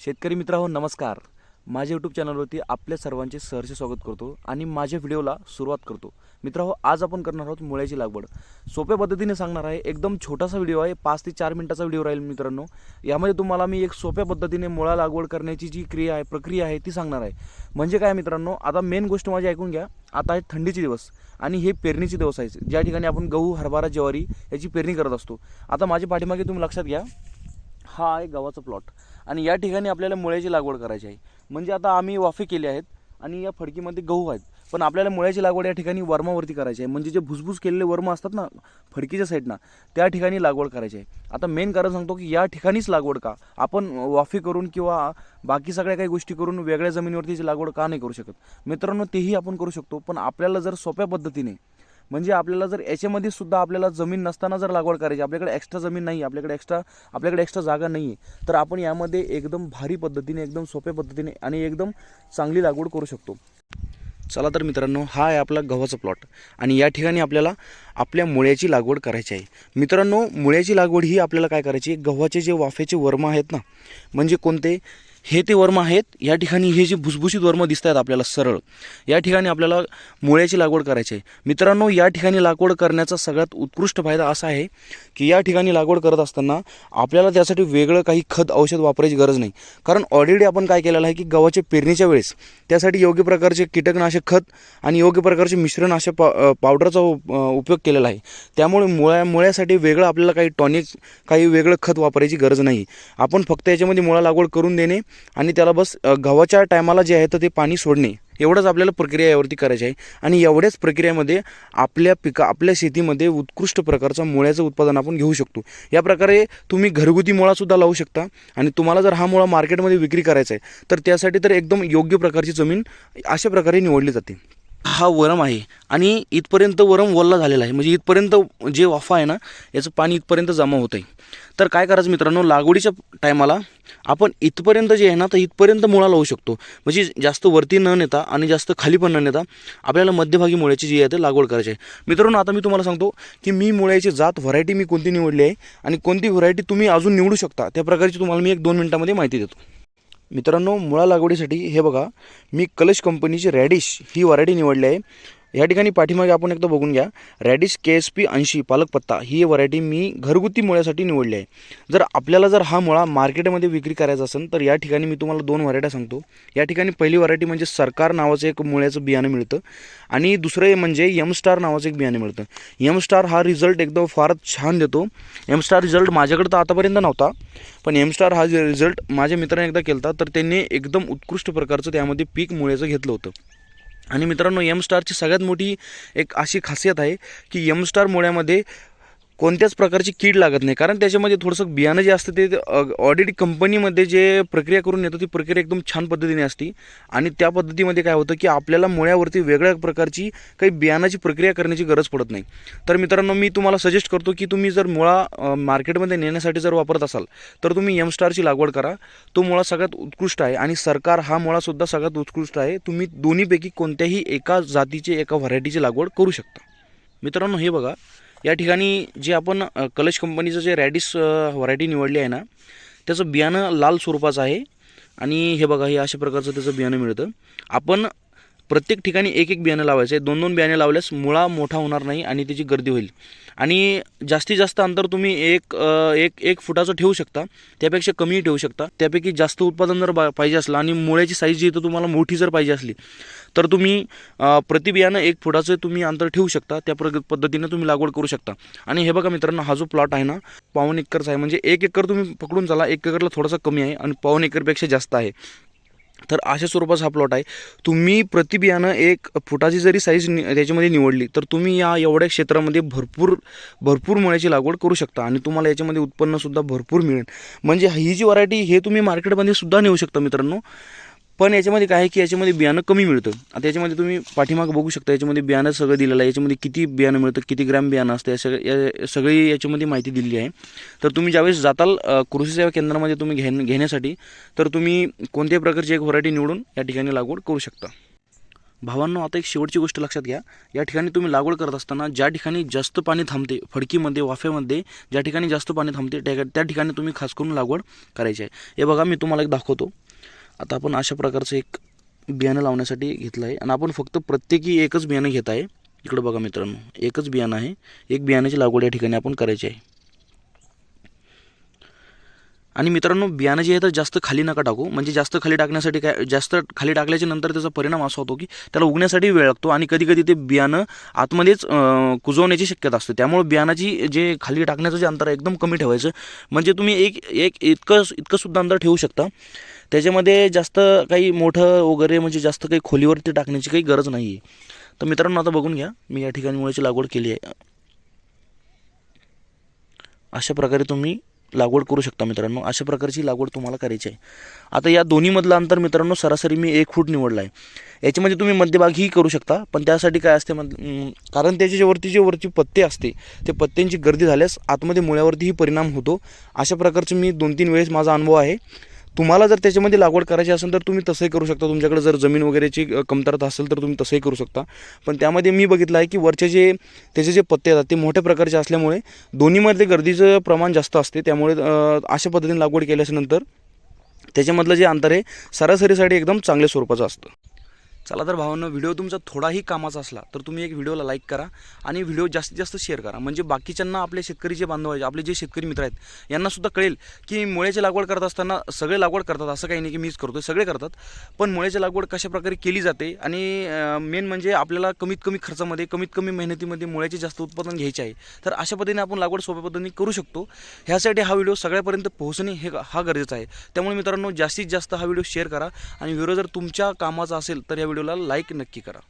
शेतकरी मित्र नमस्कार. माझ्या यूट्यूब चॅनलवरती आपल्या सर्वांचे सहर्ष स्वागत करतो आणि माझ्या व्हिडिओला सुरुवात करतो. मित्र आज आपण करणार आहोत मुळ्याची लागवड. सोप्या पद्धतीने सांगणार आहे एकदम छोटासा व्हिडिओ आहे पाच ते चार मिनिटाचा व्हिडिओ राहील मित्रांनो. यामध्ये तुम्हाला मी एक सोप्या पद्धतीने मुळा लागवड करण्याची जी क्रिया आहे प्रक्रिया आहे ती सांगणार आहे. म्हणजे काय मित्रांनो आता मेन गोष्ट माझी ऐकून घ्या. आता आहे थंडीचे दिवस आणि हे पेरणीचे दिवस आहेत. ज्या ठिकाणी आपण गहू हरभरा ज्वारी याची पेरणी करत असतो. आता माझ्या पाठीमागे तुम्ही लक्षात घ्या. हा आहे गव्हाचा प्लॉट आणि या ठिकाणी आपल्याला मुळ्याची लागवड करायची आहे. म्हणजे आता आम्ही वाफे केले आहेत आणि या फडकीमध्ये गहू आहेत. पण आपल्याला मुळ्याची लागवड या ठिकाणी वर्मावरती करायची आहे. म्हणजे जे भुसभुस केलेले वर्म असतात ना फडकीच्या साईडनं त्या ठिकाणी लागवड करायची आहे. आता मेन कारण सांगतो की या ठिकाणीच लागवड का? आपण वाफे करून किंवा बाकी सगळ्या काही गोष्टी करून वेगळ्या जमिनीवरतीची लागवड का नाही करू शकत? मित्रांनो तेही आपण करू शकतो पण आपल्याला जर सोप्या पद्धतीने म्हणजे आपल्याला जर याच्यामध्ये सुद्धा आपल्याला जमीन नसताना जर लागवड करायची आपल्याकडे एक्स्ट्रा जमीन नाही आपल्याकडे एक्स्ट्रा आपल्याकडे एक्स्ट्रा जागा नाही आहे तर आपण यामध्ये एकदम भारी पद्धतीने एकदम सोप्या पद्धतीने आणि एकदम चांगली लागवड करू शकतो. चला तर मित्रांनो हा आहे आपला गव्हाचा प्लॉट आणि या ठिकाणी आपल्याला आपल्या मुळ्याची लागवड करायची आहे. मित्रांनो मुळ्याची लागवड ही आपल्याला काय करायची गव्हाचे जे वाफेचे वर्म आहेत ना म्हणजे कोणते? हे ते वर्म आहेत. या ठिकाणी हे जे भुसभुशीत वर्म दिसत आहेत आपल्याला सरळ या ठिकाणी आपल्याला मुळ्याची लागवड करायची आहे. मित्रांनो या ठिकाणी लागवड करण्याचा सगळ्यात उत्कृष्ट फायदा असा आहे की या ठिकाणी लागवड करत असताना आपल्याला त्यासाठी वेगळं काही खत औषध वापरायची गरज नाही. कारण ऑलरेडी आपण काय केलेलं आहे की गव्हाच्या पेरणीच्या वेळेस त्यासाठी योग्य प्रकारचे कीटकनाशक खत आणि योग्य प्रकारचे मिश्रण अशा पा पावडरचा उपयोग केलेला आहे. त्यामुळे मुळ्या मुळ्यासाठी वेगळं आपल्याला काही टॉनिक काही वेगळं खत वापरायची गरज नाही. आपण फक्त याच्यामध्ये मुळा लागवड करून देणे आणि त्याला बस गव्हाच्या टायमाला जे आहे तर ते पाणी सोडणे. एवढंच आपल्याला प्रक्रिया यावरती करायची आहे. आणि एवढ्याच प्रक्रियेमध्ये आपल्या पिका आपल्या शेतीमध्ये उत्कृष्ट प्रकारचा मुळ्याचं उत्पादन आपण घेऊ शकतो. या प्रकारे तुम्ही घरगुती मुळासुद्धा लावू शकता. आणि तुम्हाला जर हा मुळा मार्केटमध्ये विक्री करायचा आहे तर त्यासाठी तर एकदम योग्य प्रकारची जमीन अशा प्रकारे निवडली जाते. हा वरम आहे आणि इथपर्यंत वरम वल्ला झालेला आहे. म्हणजे इथपर्यंत जे वाफा आहे ना याचं पाणी इथपर्यंत जमा होत आहे तर काय करायचं मित्रांनो लागवडीच्या टायमाला आपण इथपर्यंत जे आहे ना तर इथपर्यंत मुळा लावू शकतो. म्हणजे जास्त वरती न नेता आणि जास्त खाली पण न नेता आपल्याला मध्यभागी मुळ्याची जी आहे ते लागवड करायची आहे. मित्रांनो आता मी तुम्हाला सांगतो की मी मुळ्याची जात व्हरायटी मी कोणती निवडली आहे आणि कोणती व्हरायटी तुम्ही अजून निवडू शकता त्या प्रकारची तुम्हाला मी एक दोन मिनिटामध्ये माहिती देतो. मित्रांनो मुळा लागवडीसाठी हे बघा मी कलश कंपनीची रॅडिश ही व्हरायटी निवडली आहे. या ठिकाणी पाठीमागे आपण एकदा बघून घ्या. रॅडिश के एस पी ऐंशी पालकपत्ता ही व्हरायटी मी घरगुती मुळ्यासाठी निवडली आहे. जर आपल्याला जर हा मुळा मार्केटमध्ये विक्री करायचा असेल तर या ठिकाणी मी तुम्हाला दोन व्हरायट्या सांगतो. या ठिकाणी पहिली व्हरायटी म्हणजे सरकार नावाचं एक मुळ्याचं बियाणं मिळतं. आणि दुसरं म्हणजे यम स्टार नावाचं एक बियाणं मिळतं. यम स्टार हा रिझल्ट एकदम फारच छान देतो. एम स्टार रिझल्ट माझ्याकडे तर आतापर्यंत नव्हता पण एम स्टार हा रिझल्ट माझ्या मित्राने एकदा केला तर त्यांनी एकदम उत्कृष्ट प्रकारचं त्यामध्ये पीक मुळ्याचं घेतलं होतं. आणि मित्रांनो यम स्टारची सगळ्यात मोठी एक अशी खासियत आहे की यम स्टार मुळ्यामध्ये कोणत्याच प्रकारची कीड लागत नाही. कारण त्याच्यामध्ये थोडंसं बियाणं जे असतं ते ऑडिट कंपनीमध्ये जे प्रक्रिया करून येतो ती प्रक्रिया एकदम छान पद्धतीने असते. आणि त्या पद्धतीमध्ये काय होतं की आपल्याला मुळ्यावरती वेगळ्या प्रकारची काही बियाणाची प्रक्रिया करण्याची गरज पडत नाही. तर मित्रांनो मी तुम्हाला सजेस्ट करतो की तुम्ही जर मुळा मार्केटमध्ये नेण्यासाठी जर वापरत असाल तर तुम्ही एम स्टारची लागवड करा. तो मुळा सगळ्यात उत्कृष्ट आहे आणि सरकार हा मुळासुद्धा सगळ्यात उत्कृष्ट आहे. तुम्ही दोन्हीपैकी कोणत्याही एका जातीचे एका व्हरायटीची लागवड करू शकता. मित्रांनो हे बघा. या ठिकाणी जे आपण कलश कंपनीचं जे रॅडिस व्हरायटी निवडली आहे ना त्याचं बियाणं लाल स्वरूपाचं आहे. आणि हे बघा हे अशा प्रकारचं त्याचं बियाणं मिळतं. आपण प्रत्येक ठिकाणी एक एक बियाणं लावायचं. आहे दोन दोन बियाणे लावल्यास मुळा मोठा होणार नाही आणि त्याची गर्दी होईल. आणि जास्तीत जास्त अंतर तुम्ही एक एक एक फुटाचं ठेवू शकता. त्यापेक्षा कमी ठेवू शकता. त्यापैकी जास्त उत्पादन जर बा- पाहिजे असलं आणि मुळ्याची साईज जी तर तुम्हाला मोठी जर पाहिजे असली तर तुम्ही प्रति बियाणं एक फुटाचं तुम्ही अंतर ठेवू शकता. त्या प्र पद्धतीनं तुम्ही लागवड करू शकता. आणि हे बघा मित्रांनो हा जो प्लॉट आहे ना पाऊन एकरचा आहे. म्हणजे एक एकर तुम्ही पकडून चाला एक एकरला थोडासा कमी आहे आणि पाऊन एकरपेक्षा जास्त आहे. तर अशा स्वरूपाचा हा प्लॉट आहे. तुम्ही प्रतिबियानं एक फुटाची जरी साईज नि त्याच्यामध्ये निवडली तर तुम्ही या एवढ्या क्षेत्रामध्ये भरपूर भरपूर मळ्याची लागवड करू शकता आणि तुम्हाला याच्यामध्ये उत्पन्नसुद्धा भरपूर मिळेल. म्हणजे ही जी व्हरायटी हे तुम्ही मार्केटमध्ये सुद्धा नेऊ शकता मित्रांनो. पण याच्यामध्ये काय आहे की याच्यामध्ये बियाणं कमी मिळतं. आता याच्यामध्ये तुम्ही पाठीमागं बघू शकता याच्यामध्ये बियाणं सगळं दिलेलं आहे. याच्यामध्ये किती बियाणं मिळतं किती ग्रॅम बियाणं असतं या सगळं या सगळी याच्यामध्ये माहिती दिलेली आहे. तर तुम्ही ज्यावेळेस जाताल कृषी सेवा केंद्रामध्ये तुम्ही घेण घेण्यासाठी तर तुम्ही कोणत्याही प्रकारची एक व्हरायटी निवडून या ठिकाणी लागवड करू शकता. भावांनो आता एक शेवटची गोष्ट लक्षात घ्या. या ठिकाणी तुम्ही लागवड करत असताना ज्या ठिकाणी जास्त पाणी थांबते फडकीमध्ये वाफेमध्ये ज्या ठिकाणी जास्त पाणी थांबते त्या त्या ठिकाणी तुम्ही खास करून लागवड करायची आहे. हे बघा मी तुम्हाला एक दाखवतो. आता आपण अशा प्रकारचं एक बियाणं लावण्यासाठी घेतलं आहे आणि आपण फक्त प्रत्येकी एकच बियाणं घेत आहे. इकडं बघा मित्रांनो एकच बियाणं आहे. एक बियाण्याची लागवड या ठिकाणी आपण करायची आहे. आणि मित्रांनो बियाणं जे आहे तर जास्त खाली नका टाकू. म्हणजे जास्त खाली टाकण्यासाठी काय जास्त खाली टाकल्याच्या नंतर त्याचा परिणाम असा होतो की त्याला उगण्यासाठी वेळ लागतो आणि कधी कधी ते बियाणं आतमध्येच कुजवण्याची शक्यता असते. त्यामुळे बियाणाची जे खाली टाकण्याचं जे अंतर आहे एकदम कमी ठेवायचं. म्हणजे तुम्ही एक एक इतकं इतकं सुद्धा अंतर ठेवू शकता. त्याच्यामध्ये जास्त काही मोठं वगैरे म्हणजे जास्त काही खोलीवरती टाकण्याची काही गरज नाही आहे तर मित्रांनो आता बघून घ्या. मी या ठिकाणी मुळाची लागवड केली आहे. अशा प्रकारे तुम्ही लागवड करू शकता मित्रांनो. अशा प्रकारची लागवड तुम्हाला करायची आहे. आता या दोन्हीमधलं अंतर मित्रांनो सरासरी मी एक फूट निवडला आहे. याच्यामध्ये तुम्ही मध्यभागही करू शकता पण त्यासाठी काय असते मध कारण त्याच्या जे वरती जे वरची पत्ते असते ते पत्त्यांची गर्दी झाल्यास आतमध्ये मुळ्यावरतीही परिणाम होतो. अशा प्रकारचे मी दोन तीन वेळेस माझा अनुभव आहे. तुम्हाला जर त्याच्यामध्ये लागवड करायची असेल तर तुम्ही तसंही करू शकता. तुमच्याकडे जर जमीन वगैरेची कमतरता असेल तर तुम्ही तसंही करू शकता. पण त्यामध्ये मी बघितलं आहे की वरचे जे त्याचे जे पत्ते येतात ते मोठ्या प्रकारचे असल्यामुळे दोन्हीमध्ये गर्दीचं प्रमाण जास्त असते. त्यामुळे अशा पद्धतीने लागवड केल्याच्यानंतर त्याच्यामधलं जे अंतर आहे सरासरीसाठी एकदम चांगल्या स्वरूपाचं असतं. चला तर भावांनो व्हिडिओ तुमचा थोडाही कामाचा असला तर तुम्ही एक व्हिडिओला लाईक करा आणि व्हिडिओ जास्तीत जास्त शेअर करा. म्हणजे बाकीच्यांना आपले शेतकरी जे बांधव आहेत आपले जे शेतकरी मित्र आहेत यांनासुद्धा कळेल की मुळ्याची लागवड करत असताना सगळे लागवड करतात असं काही नाही की मीच करतो सगळे करतात. पण मुळ्याची लागवड कशाप्रकारे केली जाते आणि मेन म्हणजे आपल्याला कमीत कमी खर्चामध्ये कमीत कमी मेहनतीमध्ये मुळ्याचे जास्त उत्पादन घ्यायचे आहे. तर अशा पद्धतीने आपण लागवड सोप्या पद्धतीने करू शकतो. ह्यासाठी हा व्हिडिओ सगळ्यापर्यंत पोहोचणे हे हा गरजेचा आहे. त्यामुळे मित्रांनो जास्तीत जास्त हा व्हिडिओ शेअर करा आणि व्हिडिओ जर तुमच्या कामाचा असेल तर या व्हिडिओला लाईक नक्की करा.